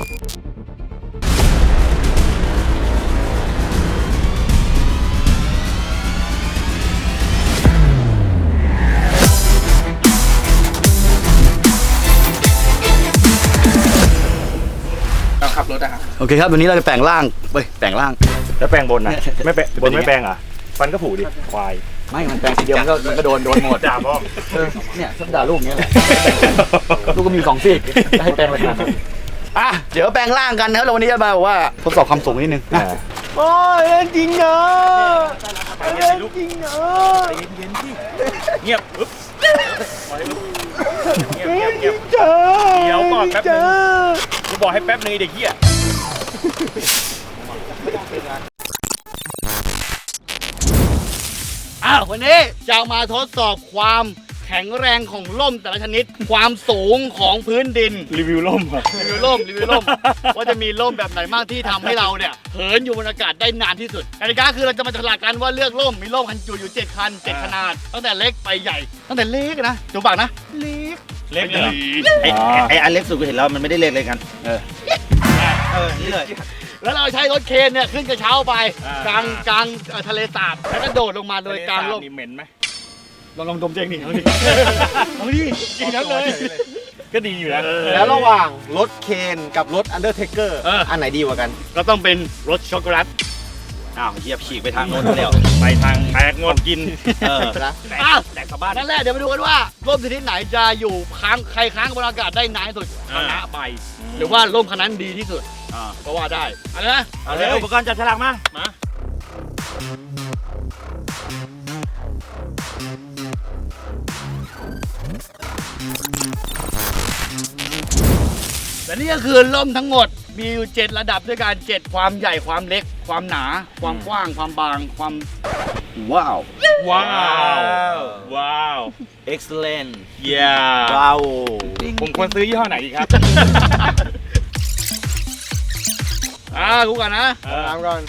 เราขับรถอะครับ โอเคครับวันนี้เราจะแปลงร่างเว้ยแปลงร่าง แล้วแปลงบนนะไม่แปลงจะบเป็นนยังไงไม่แปลงเหรอะฟันก็ผูดิควาย ไม่มันแปลงทีเดียวมันก็มันก็โดนโดนหมดด่าพ่อ เออเนี่ยชอบด่าลูกอย่างเงี้ยแหละ ลูกก็มีสองซีกจะให้แปลงอะไรขนาดนั้น อะเดี๋ยวแปลงร่างกันนะครับแล้ววันนี้จะมาบอกว่าทดสอบความสูงนิดนึงนะโอ้ยเล่นจริงเนอะเล่นจริงเนอะเงียบอึ๊บเงียบเงียบเงียบเจ้าเดี๋ยวก่อนแป๊บนึงกูบอกให้แป๊บนึงไอ้เด็กเหี้ยอ้าววันนี้จะมาทดสอบความ แข็งแรงของล่มแต่ละชนิด ความสูงของพื้นดิน รีวิวล่มอะรีวิวล่มรีวิวล่มว่าจะมีล่มแบบไหนบ้างที่ทำให้เราเนี่ยเหินอยู่บนอากาศได้นานที่สุดกติกาคือเราจะมาฉลากกันว่าเลือกล่มมีล่มคันจูอยู่ 7 คัน 7 ขนาด ตั้งแต่เล็กไปใหญ่ ตั้งแต่เล็กนะจูบักนะ เล็กเล็กเลยไอ้ไอ้อันเล็กสุดกูเห็นแล้วมันไม่ได้เล็กเลยกัน เออเออนี่เลยแล้วเราใช้รถเคนเนี่ยขึ้นกระเช้าไปกลางกลางเอ่อทะเลสาบแล้วก็โดดลงมาโดยกลางล่มนี่เหม็นไหม ลองลองดมเจงดิลองดิลองดิจริงนั้นเลย ก็ดีอยู่นะแล้วระหว่างรถเคนกับรถอันเดอร์เทเกอร์เอออันไหนดีกว่ากัน ก็ต้องเป็นรสช็อกโกแลตอ้าวเหยียบฉีกไปทางโน้นแล้วไปทางแตกงดกิน เออนะอ้าวแตกกลับบ้านนั่นแหละเดี๋ยวมาดูกันว่าร่มชนิดไหนจะอยู่ค้างใครค้างบนอากาศได้นานที่สุดชอ่านะไป หรือว่าร่มคันนั้นดีที่สุดก็ว่าได้เอะไรนะเอาเลยอุปกรณ์จับฉลากมา มา และนี่ก็คือร่มทั้งหมดมีอยู่เจ็ดระดับด้วยกันเจ็ดความใหญ่ความเล็ก ความหนา ความกว้าง ความบาง ความว้าวว้าวว้าว excellent เย้ว้าวผมควรซื้อยี่ห้อไหนดีครับอ่ากูก่อนนะตามก่อน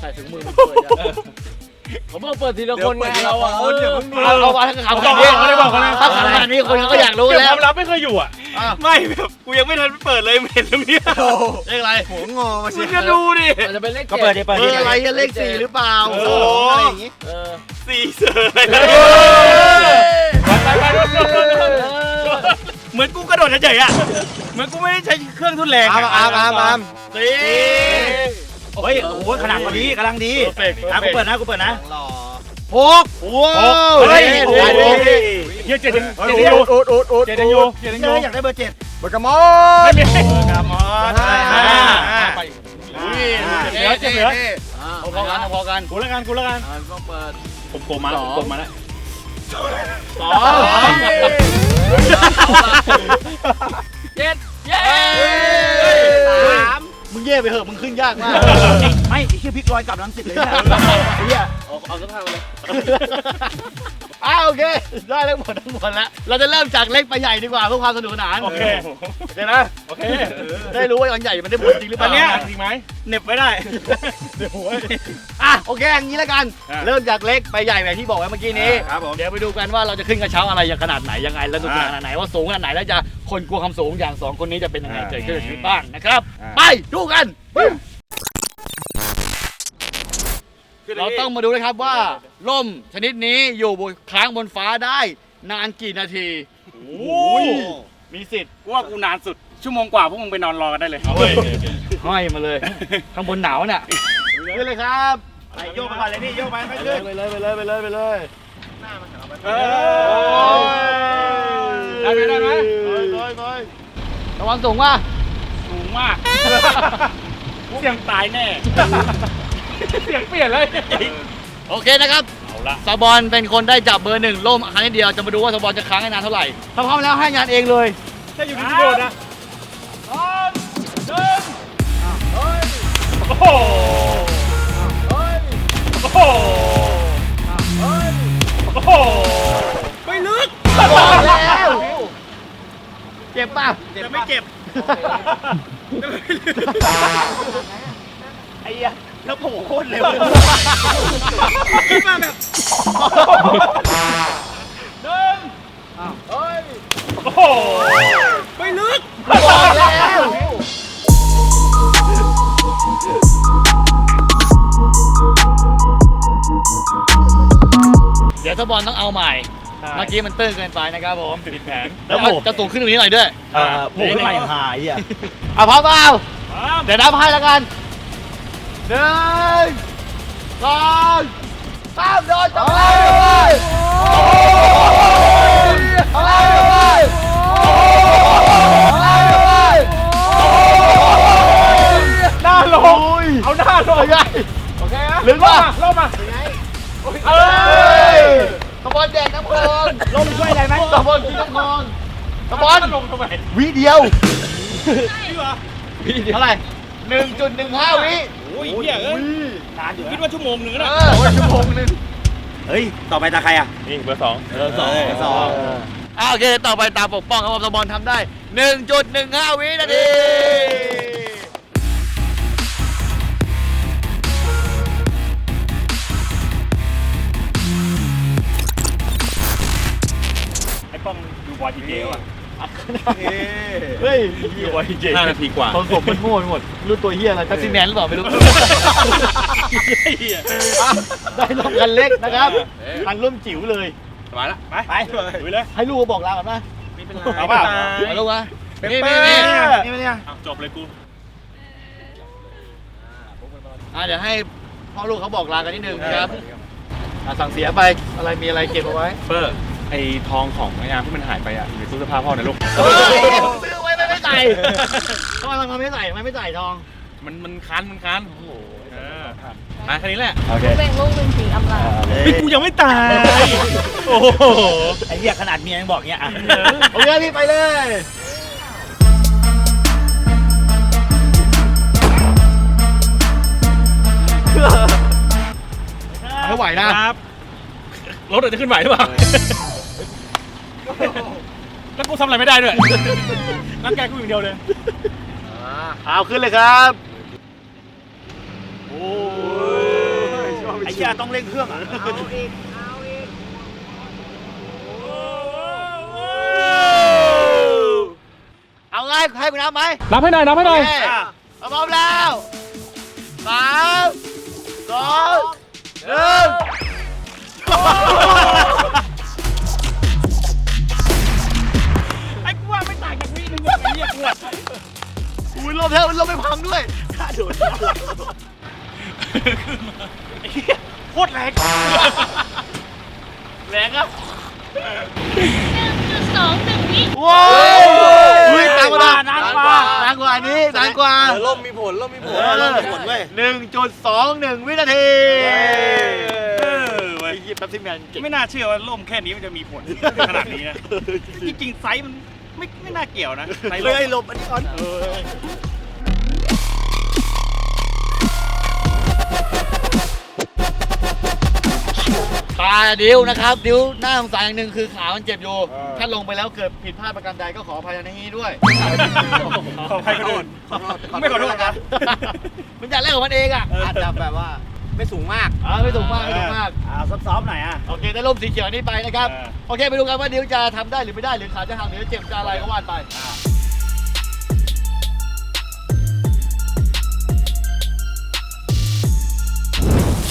ใส่ถุงมือมันเปิดยังผมบอกเปิดทีละคนไงเราอะเออเอาเอามาถ้าขนาดนี้เขาได้บอกเขาได้บอกถ้าขนาดนี้คนเขาก็อยากรู้เก็บแล้คววามลับไม่เคยอยู่อะ อะ ไม่แบบกูยังไม่ทันเปิดเลยเห็นตรงเนี้ยเลขอะไรหัวงอมาสิมึงจะดูดิ มันจะเป็นเลขก็เปิดดิเปิดเบดิอร์อะไรอะเลขสี่หรือเปล่าโอ้สองอะไรอย่างงี้สี่เสืออะไรเอเนี่ยอไปไปไปโดนโดนโดนโดนเหมือนกูกระโดดเฉยๆอะ เหมือนกูไม่ได้ใช้เครื่องทุนแรงอามอามอามอามสี่เฮ้ยโอ้โหขนาดพอดีกำลังดีเพอร์เฟกต์อะกูเปิดนะกูเปิดนะ หล่อหกว้าวเฮ้ยเฮ้ยโอ้เฮ้ยโห เฮ้ย เฮียเจ็ดยังโอ๊เจ็ดยังอยู่อ๊ตโอ๊ตโอ๊ตเจ็ดยังอยู่เจ็ดยังอเฮ้ยู่ยอยากได้เบอร์เจ็ดเบอร์กามอไม่นมีกามอสห้าห้าห้าไปอุ้ยเจ็ดเหลือเจ็ดเหลือเอาพอกันเอาพอกันกูล้วกันกูล้วกันผมโกมาผมโกมาแล้วสองเจ็ดเย้สาม มึงเย่ไปเถอะมึงขึ้นยากมากไม่ไอ้เหี้ยพลิกลอยกลับลังสิตเลยเนี่ยไอ้เหี้ย เอาเอาสักพักเลยอ้าโอเค ได้ทั้งหมดทั้งหมดแล้ว เราจะเริ่มจากเล็กไปใหญ่ดีกว่าเพื่อความสนุกสนานโอเคโอเคนะโอเคได้รู้ว่าอันใหญ่มันได้ผลจริงหรือเปอัล่านเนี้ยจริงไหมเหน็บไว้ได้เดี๋ยวโว้ยอะโอเคอย่างนี้แล้วกันอะเริ่มจากเล็กไปใหญ่แบบที่บอกไว้เมื่อกี้นี้ ครับผม เดี๋ยวไปดูกันว่าเราจะขึ้นกระเช้าอะไรอย่างขนาดไหนยังไงแล้วดูขนาดไหนว่าสูงขนาดไหนแล้วจะ คนกลัวความสูงอย่างสองคนนี้จะเป็นยังไงเกิดขึ้นในชีวิตบ้างนะครับ ไปดูกัน เราต้องมาดูนะครับว่าล่มชนิดนี้อยู่บนค้างบนฟ้าได้นานกี่นาทีโอ้ยมีสิทธิ์กูว่ากูนานสุด ชั่วโมงกว่าพวกมึงไปนอนรอกันได้เลยห้อยมาเลย ข้างบนหนาวน่ะขึ้นเลยครับไปโยกไปก่อนเลยพี่โยกไปไปไปเลขึ้ยนไปเลยไปเลยไปเลยไปเลยเอได้อไหมได้ไหมคอยคอยคอยระวังสูงว่าสูงมาก เสียงตายแน่ เสียงเปลี่ยนเลย โอเคนะครับเอาละสบอลเป็นคนได้จับเบอร์หนึ่งล่มครั้งนี้เดียวจะมาดูว่าสบอลจะค้างให้นานเท่าไหร่ถ้าพร้อมแล้วให้งานเองเลยถ้าอยู่ที่โดดนะสองหนึ่งโอ้โหโอ้โหโอ้โหไม่ลึกบอกแล้วเจ็บป่ะจะไม่เจ็บไอ้เหี้ยแล้วโผล่โคตรเร็วเลยหนึ่งเฮ้ยโอ้โไม่ลึกบอกแล้วเดี๋ยวทบอลต้องเอาใหม่ ใช่เมื่อกี้มันตื้นเกินไปนะครับผมผิดแผน แล้วจะสูงขึ้นตรงนี้หน่อยด้วยเออผมขึ้นมาอย่างหายอะเอาพร้อมเปล่าปั๊มเดี๋ยวนับให้แล้วกันหนึ่งสองสามโดนจับเลยเอาเลยเอาเลยหน้าลงเอาหน้าลงเป็นไงโอเคนะลึกป่ะลงมาเอเอ้้ยยตะ บอลแดกน้ำคลองลมช่วยอะไรไหมตะบอลกินน้ำคลองตะบอลลงทำไมวิเดียวพี่วะเท่าไหร่หนึ่งจุดหนึ่งห้าวิโอ้ยเหี้ยเอ้ยนานอยู่คิดนะว่าชั่วโมงหนึ่งเอนะอชั่วโมงหนึ่งเฮ้ย ต่อไปตาใครอะ นี่เบอร์สองเออสองสองอ่าโอเค ต่อไปตามปกป้องครับผมตะบอลทำได้1.15วินาที ดูบอลจีเจว่ะเฮ้ยดูบอลจีเจห้านาทีกว่าคนผมมันมั่วไปหมดรู้ตัวเฮียอะไรแท็กซี่แมนหรือเปล่าไม่รู้อะได้ลงคันเล็กนะครับคันร่มจิ๋วเลย สบายละไปไปลุยเลยให้ลูกบอกลาก่อนนะเอาเปล่าเอาลูกมานี่เป๊นี่ะนี่นี่ไม่เนี่ยเอาจบเลยกูอะเดี๋ยวให้พ่อลูกเขาบอกลากันนิดนึงนะครับอะสั่งเสียไปอะไรมีอะไรเก็บเอาไว้เปอร์ ไอ้ทองของไอ้ยามที่มันหายไปอะอยู่ในตู้เสื้อผ้าพ่อนะลูกเฮ้ยซื้อไว้ไม่ไม่ใส่ทำไมมันไม่ใส่ไมไม่ใส่ทอง มันมันคันมันคันโอ้โหมาแค่นี้แหละโอเคเป็นลูกเป็นสีอำลานี่กูยังไม่ตาย โอ้โห ไอ้เหี้ยขนาดเมียยังบอกเงี้ยอะโอเคพี่ไปเลยไม่ไหวนะครับ รถจะขึ้นไหวหรือเปล่า แล้วกูทำอะไรไม่ได้ด้วยร่างกายกูอย่างเดียวเลยเอาขึ้นเลยครับ โอ้ยไอ้เหี้ยต้องเร่งเครื่องอะเอาไงให้คุณน้ำไหมนับให้หน่อยนับให้หน่อยโอเคเอาพร้อมแล้วสามสองหนึ่ง อุ้ยลมแล้วลมไม่พังด้วยโคตรแรงแรงครับจุดสองหนึ่งวิว้าวอุ้ยนานกว่าานกว่านานกว่านี้นานกว่าล่มมีผลล่มมีผลเออ ล่มมีผลเว้ยหนึ่งจุดสองหนึ่งวินาทีเออเว้ยไอ้เหี้ยแป๊บซี่แมนเก่ง ไม่น่าเชื่อว่าล่มแค่นี้มันจะมีผลขนาดนี้นะ จริงๆไซส์มัน ไม่ไม่น่าเกี่ยวนะไซส์เฮ้ยหลบอันนี้ก่อน ตาดิวนะครับ ดิวหน้าสงสารอย่างหนึ่งคือขามันเจ็บอยู่ถ้าลงไปแล้วเกิดผิดพลาดประการใดก็ขออภัยในที่ด้วย ขอใครก็โดนไม่ขอโทษครับมันอยากเล่นของมันเองอะ อาจจะแบบว่า ไม่สูงมาก อ่าไม่ถูกมากไม่ถูกมาก อ่าซอฟๆหน่อยอะ โอเคได้ร่มสีเขียวนี้ไปนะครับ เออ โอเคไปดูกันว่าดิวจะทำได้หรือไม่ได้หรือขาจะหักหรือเจ็บจะอะไรก็ว่าไป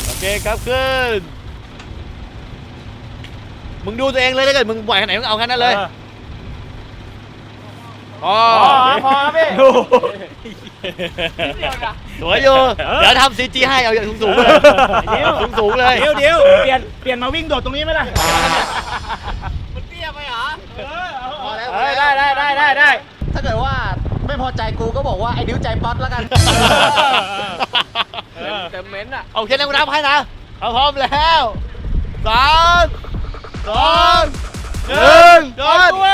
โอเคครับขึ้น มึงดูตัวเองเลยถ้าเกิดมึงไหวขนาดไหนมึงเอาแค่นั้นเลยอ๋อพอครับพี่ สวยอยู่ เดี๋ยวทำซีจีให้เอาอย่างสูงๆเลยสูงสูงๆเลยเดี๋ยวเดี๋ยวเปลี่ยนเปลี่ยนมาวิ่งโดดตรงนี้ไหมล่ะมันเตี้ยไปเหรอพอแล้วเฮ้ยได้ได้ได้ได้ได้ถ้าเกิดว่าไม่พอใจกูก็บอกว่าไอ้ดิ้วใจป๊อตแล้วกันเต็มเม้นต์อะ โอเคนะกูนับให้นะเอาพร้อมแล้วสามสองหนึ่งโดนตัว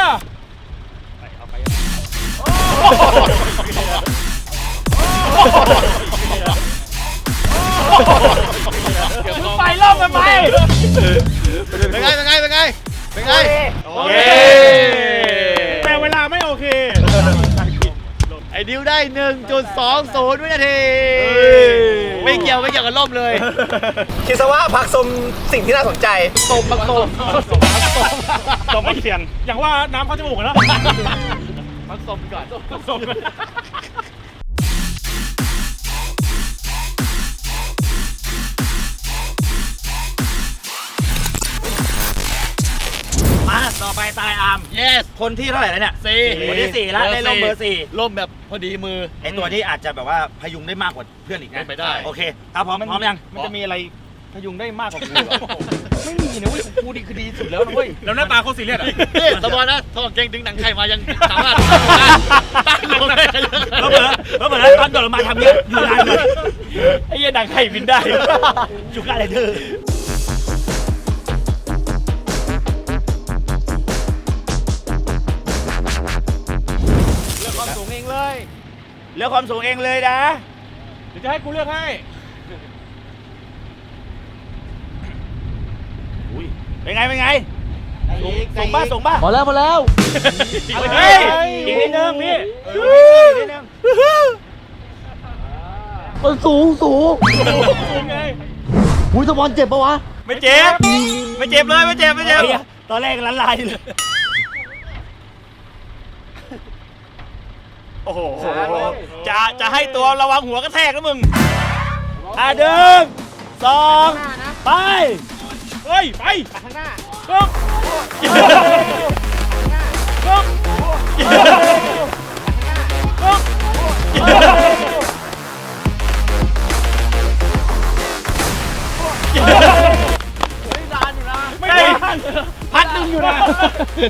ไปรอบทำไมเป็นไงเป็นไงเป็นไงเป็นไงโอเคแต่เวลาไม่โอเค ไอ้ดิวได้ 1.20วินาที ไม่เกี่ยวไม่เกี่ยวกับล่มเลย คิดซะว่าพักชมสิ่งที่น่าสนใจตบมาตบตบไม่เสียน อย่างว่าน้ำเข้าจมูกอะเนอะมาตบก่อนอไายอาร์ม yes คนที่เท่าไหร่แล้วเนี่ยสี่คนที่สี่แล้วได้ลงเบอร์สี่ล่มแบบพอดีมือไอตัวนี้อาจจะแบบว่าพยุงได้มากกว่าเพื่อนอีกนะเป็นไปได้ โอเคถ้าพร้อมพร้อมยังมันจะมีอะไรพยุงได้มากกว่ากูเหรอไม่มีนะเว้ยกูดีคือดีสุดแล้วนะเว้ยแล้วหน้าตาเขาซีเรียสอะนี่สบายนะถอดเกงดึงหนังไข่มายังสามารถตั้งลงได้แล้วเบอร์แล้วเบอร์ตอนโดดลงมาทำเนี้ยอยู่นานเลยไอ้เหี้ยหนังไข่บินได้จุกอะไรเธอ ลือกความสูงเองเลยนะ เดี๋ยวจะให้กูเลือกให้เป็นไง เป็นไง สูงสูงบ้าสูงบ้าพอแล้วพอแล้วเฮ้ยอีกนิดนึงพี่อีกนิดนึงมันสูงสูงสูงไงหุยสปอนเจ็บปะวะ ไม่เจ็บ ไม่เจ็บเลย ไม่เจ็บ ไม่เจ็บไอ้เหี้ยตอนแรกละลายเลย โอ้โห จะจะให้ตัวระวังหัวกระแทกนะมึง อะหนึ่งสองไป เฮ้ย ไปไม่ได้พัดหนึ่งอยู่นะ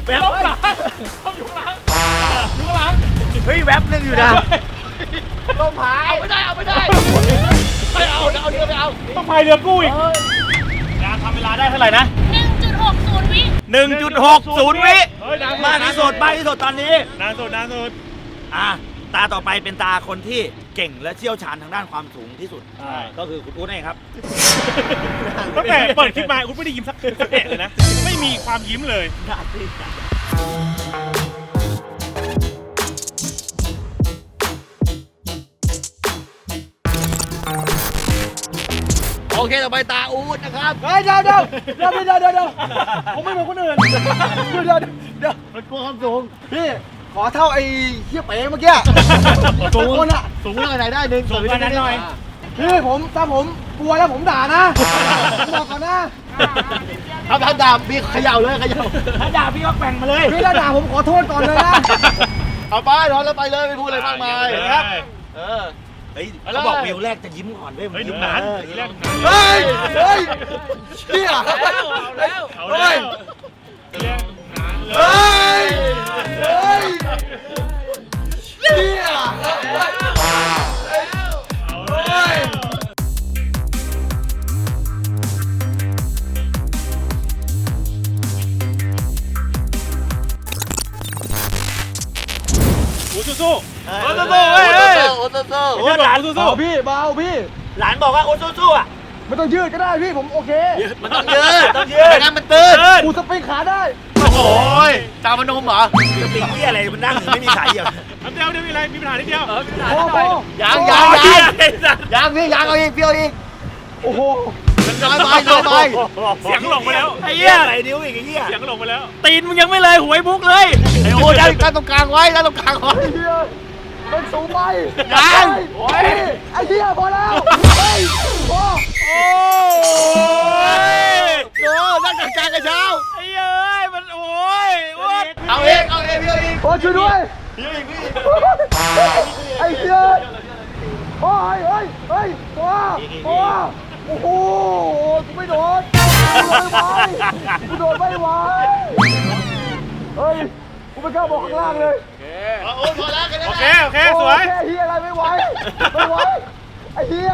แป๊บหลัง เฮ้ยแวบหนึงอยู่นะต้องพายเรือกู้อีกงานทำเวลาได้เท่าไหร่นะ1.60 วิ1.60 วิเฮ้ยนานมากที่สุดมากที่สุดตอนนี้นานสุดนานสุดอะตาต่อไปเป็นตาคนที่เก่งและเชี่ยวชาญทางด้านความสูงที่สุด ก็คือคุณอู๊ดเองครับตั้งแต่เปิดคลิปมาคุณไม่ได้ยิ้มสักสักแอะเลยนะ ไม่มีความยิ้มเลย อเคต่อไปตาอูดนะครับเฮ้ยเดี๋ยวเดี๋ยวเดี๋ยวเดี๋ยวเดี๋ยวเดี๋ยวผมไม่เหมือนคนอื่นเดี๋ยวเดี๋ยวเดี๋ยวมันกลัวความสูงพี่ขอเท่าไอ้เฮียเป๋เมื่อกี้สูงคนอะสูงเท่าไหนได้หนึ่งสูงกว่านั้นหน่อยพี่ผมถ้าผมกลัวแล้วผมด่านะผมบอกก่อนนะทำทำดาบพี่เขย่าเลยเขย่าถ้าด่าพี่ก็แกว่งมาเลยพี่ถ้าด่าผมขอโทษก่อนเลยนะเอาไปนอนแล้วไปเลยไม่พูดอะไรมากมายครับเออ เฮ้ยเขาบอกวิวแรกจะยิ้มก่อนด้วยเฮ้ยหนุ่มหนานทีแรกหนุ่มหนานเฮ้ยเฮ้ยเชี่ยเอาแล้วเอาแล้วทีแรกหนุ่มหนานเลยเฮ้ยเฮ้ยเชี่ยเอาแล้วสู้สู้ โอ้โหเฮ้ยเฮ้ย โอ้โหโอ้ยหลานสู้สู้เบาพี่เบาพี่หลานบอกว่าโอ้สู้ๆอะ ไม่ต้องยืดก็ได้พี่ผมโอเคมันต้องยืดต้องยืด ไม่งั้นมันตื้นกูสปริงขาได้ โอ้โหจามพนมเหรอจะปีกที่อะไรมันนั่งอยู่ไม่มีขาเหยียบอันเดียวเดียวมีอะไรมีปัญหานิดเดียวพอพอยังยังยังยังพี่ยังเอาอีกพี่เอาอีกโอ้โหน้อยไปน้อยไปเสียงหลงไปแล้วไอ้เหี้ยไหนนิ้วอีกไอ้เหี้ยเสียงหลงไปแล้วตีนมึงยังไม่เลยหวยบุกเลยไอ้โอ้ได้ด้านตรงกลางไว้ด้านตรงกลางไว้ไอ้เหี้ย มันสูงไปยังโอ้ยไอ้เหี้ยพอแล้วเฮ้ยพอโอ้ยโอ้ด้านกลางกลางกระเช้าไอ้เอ้ยมันโอ้ยโอ้ยเอาเองเอาเองพี่เอาเองโอ้ช่วยด้วยพี่เอาเองพี่ไอ้เหี้ยโอ้ยเฮ้ยเฮ้ยตัวตัวโอ้โหกูไม่โดนกูโดนไม่ไหวกูโดนไม่ไหวเฮ้ยกูไม่กล้าบอกข้างล่างเลยโอ้ยพอแล้วกันแล้วโอเค โอเค สวยโอ้แค่เฮียอะไรไม่ไหวไม่ไหวไอ้เฮีย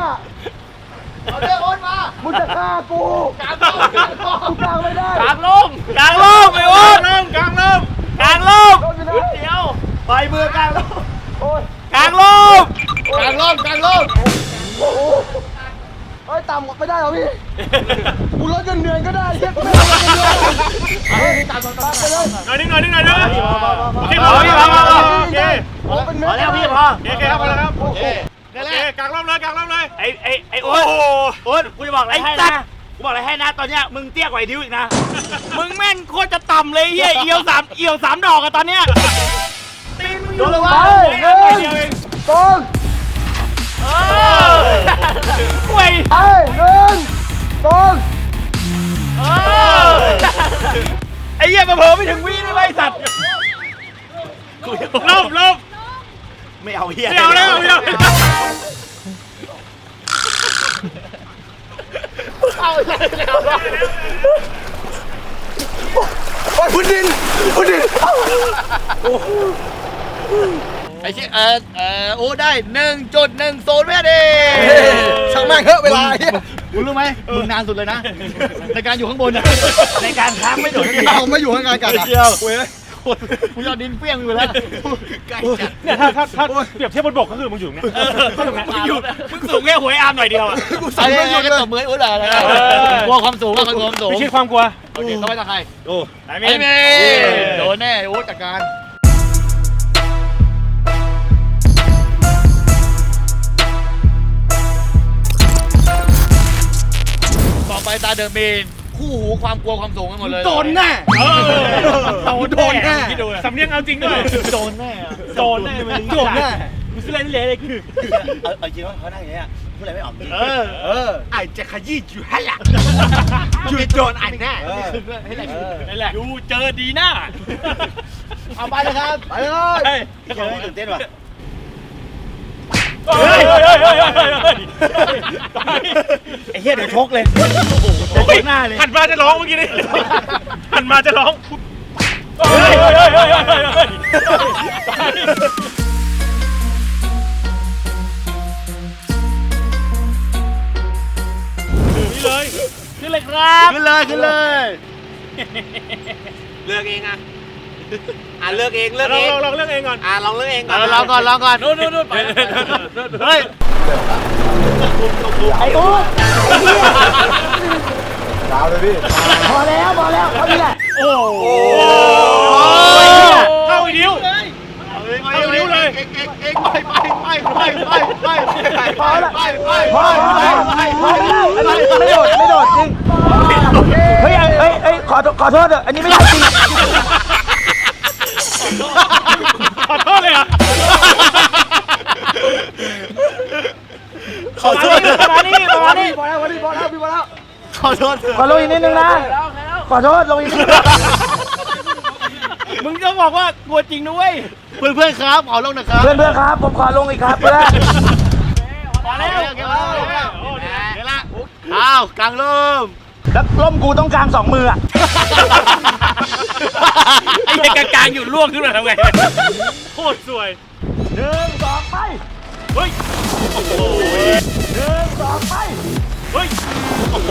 เอาเรื่องโอนมามึงจะฆ่ากูกลางโลกกลางโลกกูกลางไม่ได้กลางล่มกลางล่มไอ้โอ้ยเริ่มกลางเริ่มกลางล่มโดนไปแล้วเดียวปล่อยมือกลางล่มโอ้ยกลางล่มกลางโลกกลางโลกโอ้โห เฮ้ยต่ำกว่าไม่ได้เหรอพี่ กูลดเงินเดือนก็ได้เฮียกูไม่ลดเงินเดือนเฮ้ยต่ำกว่าไปเลยหน่อยนึงหน่อยนึงหน่อยนึงโอเคพพออพี่พี่พพออพอโอเคโอ้เป็นเม็ดพอแล้วพี่พอโอเคครับพอแล้วครับโอเคโอเคกลางร่มเลยกลางร่มเลยไอ้ไอ้ไอ้โอ๊ตโอ๊ตกูจะบอกอะไรให้นะกูบอกอะไรให้นะตอนเนี้ยมึงเตี้ยกว่าไอ้ดิวอีกนะ มึงแม่งโคตรจะต่ำเลยเฮียเอียวสามเอียวสามดอกอะตอนเนี้ยตีนมึงอยู่ระวังไปเดียวเฮ้ยเดียวเองตรงเออ ห่วยไอ้หนึ่งตรงเออไอ้เหี้ยมาเผลอไม่ถึงวิเลยไอ้สัตว์ลบลบไม่เอาเหี้ยไม่เอาแล้วไม่เอาแล้วโอ้ยพุดดินพุดดิน ไอ้ที่เออเออโอ้ได้หนึ่งจุดหนึ่งศูนย์แม่ดิช่างแม่งเถอะเวลาเหี้ยมึงรู้ไหมมึงนานสุดเลยนะ ในการอยู่ข้างบนอะในการค้างไม่โดดเอาไม่อยู่ข้างกลางกันอะ เดียวเว้ยมึงเอาดินเปี้ยงอยู่แล้ว เนี่ยถ้าถ้าถ้าเปรียบเทียบบนบกก็คือมึงอยู่ตรงเนี้ยมึงอยู่มึงสูงแค่หวยอาร์มหน่อยเดียวอะกูใส่ใส่ไม่ไม่หหยุยุดดเลยเลยตบมืออุ้ยอะไรเออ กลัวความสูงกลัวความสูงไม่ใช่ความกลัว โอเคต้องไปทางใครโอ้ไหนเมไอ้นเมย์โดนแน่โอ้จัดการ ไปตาเดอะเมนคู่หูความกลัวความสูงกันหมดเลยโดนแน่เออโดนโดนแน่สำเนียงเอาจริงด้วยโดนแน่โดนแน่มึงโดนแน่มึงซื้ออะไรนี่เละเลยคือเอาเอาจริงว่าเขานั่งอย่างเงี้ยพูดอะไรไม่ออกจริงเออเออไอ้จะขยี้อยู่ให้ละอยู่โดนไอ้แน่นั่นแหละดูเจอดีหน้าเอาไปเลยครับไปเลยเฮ้ยตื่นเต้นว่ะ เฮ้ยเฮ้ยเฮ้ยเฮ้ยเฮ้ยไอ้เหี้ยเดี๋ยวชกเลยโอ้ยหน้าเลยหันมาจะร้องเมื่อกี้นี่หันมาจะร้องเฮ้ยเฮ้ยเฮ้ยเฮ้ยเฮ้ยเฮ้นเลยนี่เลยครับขึ้นเลยขึ้นเลย เลือกเองอะ อะเลือกเองเลือกลอเองงลองเลือกเองก่อนอะลองเลือกเองก่อนลองก่อนลองก่อนนู่นนู่นนู่นไปเฮ้ยดาวเลยพี่พอแล้วพอแล้วเขานี่แหละโอ้โหเข้าอีนิ้วเข้านิ้วเลยไปไปไปไปไปไปไปพอแล้วไปไปพอแล้วพอแล้วอันนี้ไม่โดดไม่โดดจริงเฮ้ยเฮ้ยเฮ้ยขอขอโทษเถอะอันนี้ไม่ได้จริง ขอโทษเลยอะขอโทษประมาณนี้ประมาณนี้พอแล้ววันนี้พอแล้วพี่พอแล้วขอโทษขอลงอีกนิดนึงนะ ขอโทษลงอีกนิดนึงมึงต้องบอกว่ากลัวจริงนะเว้ยเพื่อนเพื่อนครับเอาลงนะครับเพื่อนเพื่อนครับ ผมขอลงอีกครับเพื่อนพอแล้วเก็บแล้วเก็บแล้วเก็บแล้วอ้าวกลางร่มแล้วล่มกูต้องกลางสองมืออะ ไอ้ยังกลางๆอยู่ล่วงขึ้นมาทำไงโคตรสวยหนึ่งสองไปเฮ้ยโอ้โหหนึ่งสองไปเฮ้ยโอ้โห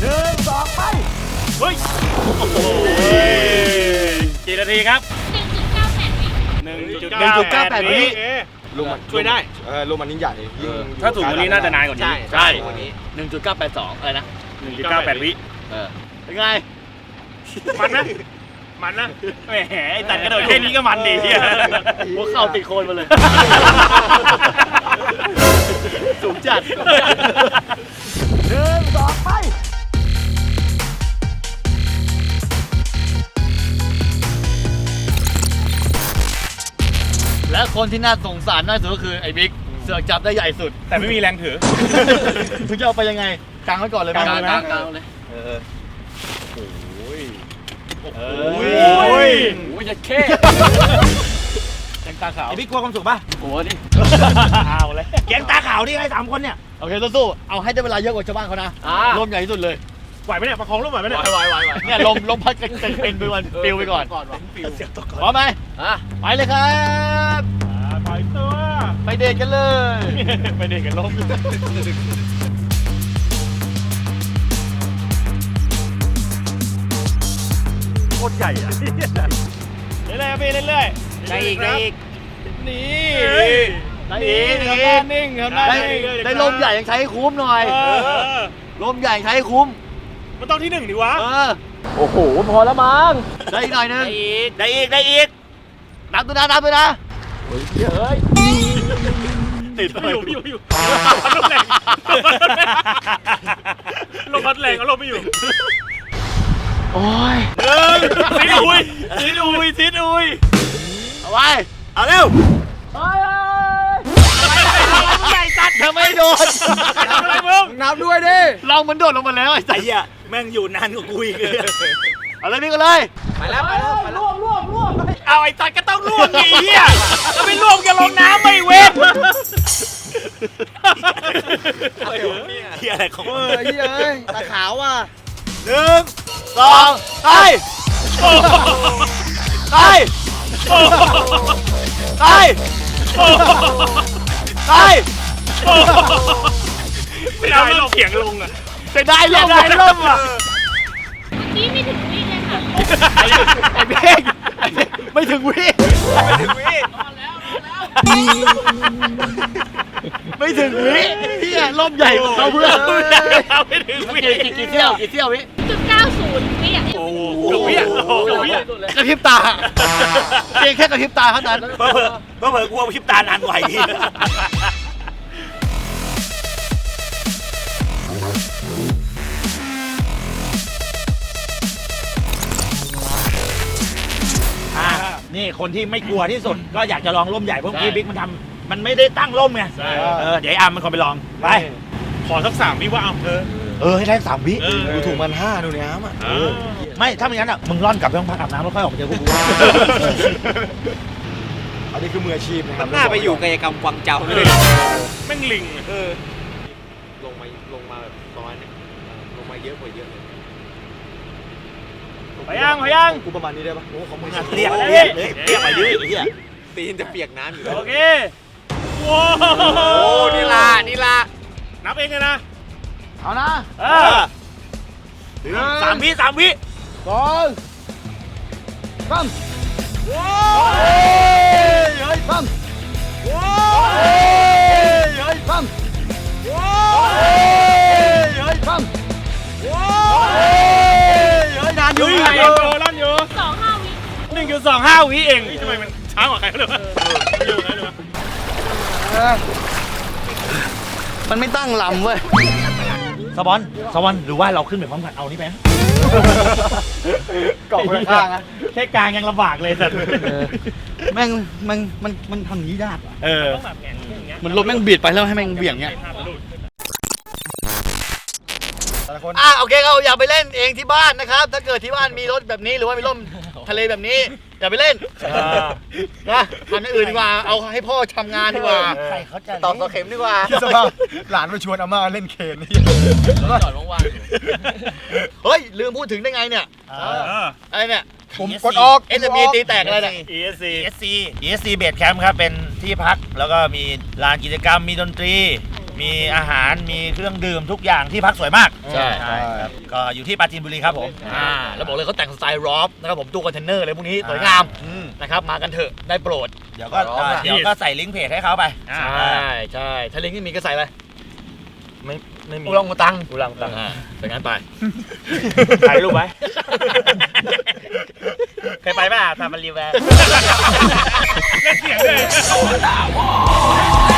หนึ่งสองไปเฮ้ยโอ้โหกี่นาทีครับหนึ่งจุดเก้าแปดวิหนึ่งจุดหนึ่งจุดเก้าแปดวิลูกช่วยได้ เออลูกมันยิ่งใหญ่ยิ่งถ้าถูกกว่านี้น่าจะนานกว่านี้ ใช่หนึ่งจุดเก้าแปดสองอะไรนะหนึ่งจุดเก้าแปดวิ เออ เป็นไง มันนะ มันนะ แหมไอ้ตัดกระโดดแค่นี้ก็มันดีเฮียหัวเข่าติดโคนมาเลย สูงจัด หนึ่งสองไป และคนที่น่าสงสารน่าสุดก็คือไอ้บิ๊กเสือกจับได้ใหญ่สุด แต่ไม่มีแรงถือมึงจะเอาไปยังไงกลางไว้ก่อนเลยไหมกลางเลยนะกลางเลย เออโอ้ย โอ้ยจะเข้ยังตาขาวไอพี่กลัวความสุขป่ะโอ้นี่เอาเลยแกงตาขาวนี่ไงสามคนเนี่ยโอเคสู้ๆเอาให้ได้เวลาเยอะกว่าชาวบ้านเขานะอ่าร่มใหญ่ที่สุดเลยไหวไหมเนี่ยประคองลูกไหวไหมเนี่ยไหวไหวไหวเนี่ยลมลมพัดกันเป็นไปวันปิวไปก่อนก่อนว่ะปิวพร้อมไหมอะไปเลยครับอ่าปล่อยตัวไปเดทกันเลย ไปเด็กกันลง ตรใหญ่อะเรื่อยๆพี่เรื่อยๆได้อีกได้อีกนี่ได้อีกทำหน้านิ่งทำหน้าได้นิ่งได้ลมใหญ่ยังใช้ให้คุ้มหน่อยเออลมใหญ่ใช้ให้คุ้ม มันต้องที่หนึ่งดิวะเออโอ้โหพอแล้วมั้งได้อีกหน่อยนึงได้อีกได้อีกนับตัวนะนับตัวนะติดอยู่อยู่อยู่ลมแรงลมพัดแรงเอาลมไม่อยู่ โอ้ยหนึ่งซีดอุยซีดอุยซีดอุยเอาไว้เอาเร็วใหญ่ตัดเธอไม่โดนทำอะไรมึงนับด้วยดิเรามันโดดลงมาแล้วไอ้ไอ้เหี้ยแม่งอยู่นานกว่ากูอีกเลยเอาเลยพี่ก็เลยไปแล้วไปแล้วไปแล้วเอาไอ้ตัดก็ต้องร่วมไงเฮียจะไม่ร่วมกันลงน้ำไม่เว้นเฮียอะไรของมึงเฮ้ยเอ้ยตาขาวว่ะ หนึ่งสองไปไปไปไปไม่เอาเขียงลงอะจะได้ลมได้ร่มอะนี่ไม่ถึงวิเลยค่ะไอ้เบ้งไอ้เบ้งไม่ถึงวิไม่ถึงวิ ไม่ถึงวิพี่อะล่มใหญ่กว่าเขาเพื่อนเอาไม่ถึงวิกี่กี่เที่ยวกี่เที่ยววิจุดเก้าศูนย์วิอะโอ้โหกระเวียโอ้โหกระเวียกระพริบตาเพียงแค่กระพริบตาเท่านั้นเพิ่มเพิ่มเพิ่มกูเอาคลิปตานานกว่าอีก นี่คนที่ไม่กลัวที่สุดก็อยากจะลองร่มใหญ่เพราะเมื่อกี้บิ๊กมันทำมันไม่ได้ตั้งร่มไงใช่ เออเดี๋ยวไอ้อาร์มมันคนไปลองไป ขอสักสามวิว่าเอาเธอ เออให้ได้สามวิเออ ดูถูกมันห้าดูเนี่ยอ้ามอะเออไม่ถ้าไม่งั้นอะมึงร่อนกลับไปห้องพักอาบน้ำแล้วค่อยออกมาเจอพวกกู อันนี้คือมืออาชีพนะครับหน้าไปอยู่กายกรรมกวางเจ้าเลยแม่งลิงอะ เออลงมาลงมาแบบประมาณนี้ลงมาเยอะกว่าเยอะเลย ไปยังไปยังกูประมาณนี้ได้ปะโอ้ของมึงเรียกเรียกเรียกไปดิเฮียตีนจะเปียกน้ำอยู่แล้วโอเคว้าโอ้นี่ล่ะนี่ล่ะนับเองเลยนะเอานะเออสามวิสามวิสองสามเฮ้ยเฮ้ยสามเฮ้ยเฮ้ยสามเฮ้ย อยู่เฮ้ยนานอลั่ยู่นอยู่สองห้าวิหนึ่งจุดสองห้าวิเองทำไมมันช้ากว่าใครเลยวะเร็วนเลยวะมันไม่ตั้งลำเว้ยสปอนสปอนหรือว่าเราขึ้นไปพร้อมกันเอานี่ไปกาะข้างนะแค่กลางยังลำบากเลยสัตว์แม่งมันมันมันทำนี้ยากอะเออต้ออมันรถแม่งเบียดไปแล้วให้แม่งเบี่ยงเงี้ย ภาพมันหลุดอะโอเคเราอย่าไปเล่นเองที่บ้านนะครับ ถ้าเกิดที่บ้านมีรถแบบนี้หรือว่ามีร่มทะเลแบบนี้อย่าไปเล่นนะทำอย่างอื่นดีกว่าเอาให้พ่อทำงานดีกว่าใครเขาจะตอกตะเข็มดีกว่าสภาพหลานมาชวนอาม่าเล่นเคนนี่จอดว่างๆอยู่เฮ้ยลืมพูดถึงได้ไงเนี่ยเอออะไรเนี่ยผมกดออกเอ็นมีตีแตกอะไรเนี่ย ESC ESC ESC Base Camp ครับเป็นที่พัก แล้วก็มีลานกิจกรรมมีดนตรี มีอาหารมีเครื่องดื่มทุกอย่างที่พักสวยมากใช่ครับก็อยู่ที่ปราจีนบุรีครับผม อ่าแล้วบอกเลยเขาแต่งสไตล์รอฟนะครับผมตู้คอนเทนเนอร์เลยพวกนี้สวยงามนะครับมากันเถอะได้โปรด เดี๋ยวก็เอ่อเดี๋ยวก็ใส่ลิงก์เพจให้เขาไปอ่าใช่ใช่ถ้าลิงก์ที่มีก็ใส่ไปไม่ไม่มีอุลองอุตังอุลังตังอ่าเป็นงั้นไป ถ่ายรูปไว้ เคยไปป่ะทำมันรีแวร์เล่นเสียงด้วย